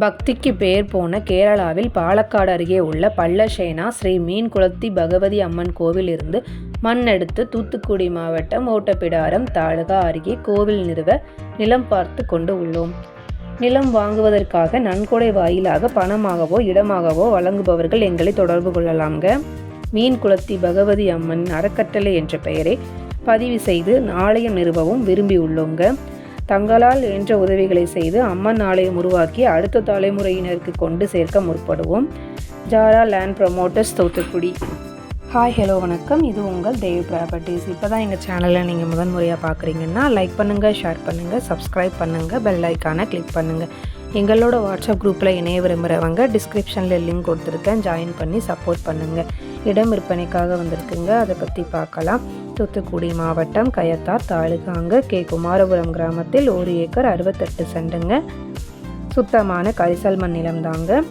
பக்திக்கு பேர் போன கேரளாவில் பாலக்காடு அருகே உள்ள பல்லசேனா ஸ்ரீ மீன்குளத்தி பகவதி அம்மன் கோவில் இருந்து மண் எடுத்து தூத்துக்குடி மாவட்டம் ஓட்டப்பிடாரம் தாலுகா அருகே கோவில் நிறுவ நிலம் பார்த்து கொண்டு உள்ளோம். நிலம் வாங்குவதற்காக நன்கொடை வாயிலாக பணமாகவோ இடமாகவோ வழங்குபவர்கள் எங்களை தொடர்பு கொள்ளலாம்க மீன்குளத்தி பகவதி அம்மன் அறக்கட்டளை என்ற பெயரை பதிவு செய்து ஆலயம் நிறுவவும் விரும்பியுள்ளோங்க தங்களால் என்ற உதவிகளை செய்து அம்மன் ஆலயம் உருவாக்கி அடுத்த தலைமுறையினருக்கு கொண்டு சேர்க்க முற்படுவோம். Zara land promoters Thoothukudi. Hi hello வணக்கம். இது உங்கள் தேவ் ப்ராப்பர்ட்டிஸ். இப்போ தான் எங்கள் சேனலை நீங்கள் முதன் முறையாக பார்க்குறீங்கன்னா லைக் பண்ணுங்கள் ஷேர் பண்ணுங்கள் சப்ஸ்கிரைப் பண்ணுங்கள் பெல் ஐக்கானை கிளிக் பண்ணுங்கள் எங்களோட வாட்ஸ்அப் குரூப்பில் இணைய விரும்புகிறவங்க டிஸ்கிரிப்ஷனில் லிங்க் கொடுத்துருக்கேன். ஜாயின் பண்ணி சப்போர்ட் பண்ணுங்கள் இடம் விற்பனைக்காக வந்திருக்குங்க. அதை பற்றி பார்க்கலாம். தூத்துக்குடி மாவட்டம் கயத்தார் தாலுகாங்க கே. குமாரபுரம் கிராமத்தில் ஒரு ஏக்கர் அறுபத்தெட்டு சென்டுங்க சுத்தமான கரிசல் மண் நிலம்தாங்க.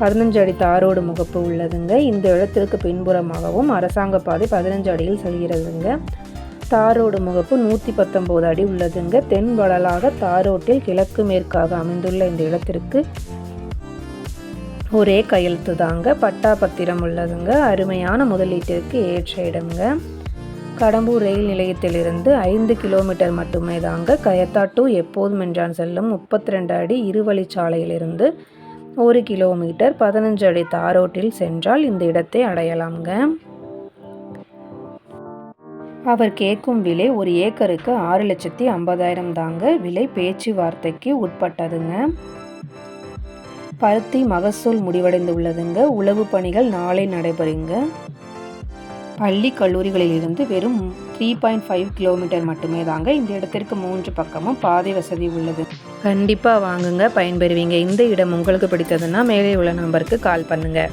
பதினஞ்சு அடி தாரோடு முகப்பு உள்ளதுங்க. இந்த இடத்திற்கு பின்புறமாகவும் அரசாங்க பாதை பதினஞ்சு அடியில் செல்கிறதுங்க. தாரோடு முகப்பு நூற்றி பத்தொம்போது அடி உள்ளதுங்க. தென் வடலாக தாரோட்டில் கிழக்கு மேற்காக அமைந்துள்ள இந்த இடத்திற்கு ஒரே கையெழுத்து தாங்க பட்டா பத்திரம் உள்ளதுங்க. அருமையான முதலீட்டிற்கு ஏற்ற இடங்க கடம்பூர் ரயில் நிலையத்திலிருந்து ஐந்து கிலோமீட்டர் மட்டுமே தாங்க கயத்தா எப்போதும் என்றான் செல்லும் முப்பத்தி ரெண்டு அடி இருவழிச்சாலையிலிருந்து ஒரு கிலோமீட்டர் பதினஞ்சு அடி தாரோட்டில் சென்றால் இந்த இடத்தை அடையலாம்ங்க. அவர் கேட்கும் விலை ஒரு ஏக்கருக்கு ஆறு லட்சத்தி ஐம்பதாயிரம் தாங்க. விலை பேச்சுவார்த்தைக்கு உட்பட்டதுங்க. பருத்தி மகசூல் முடிவடைந்துள்ளதுங்க. உளவு பணிகள் நாளை நடைபெறுங்க. பள்ளி கல்லூரிகளிலிருந்து வெறும் த்ரீ பாயிண்ட் ஃபைவ் கிலோமீட்டர் மட்டுமே தாங்க இந்த இடத்திற்கு மூன்று பக்கமும் பாதை வசதி உள்ளது. கண்டிப்பாக வாங்குங்க பயன்பெறுவீங்க. இந்த இடம் உங்களுக்கு பிடித்ததுன்னா மேலே உள்ள நம்பருக்கு கால் பண்ணுங்கள்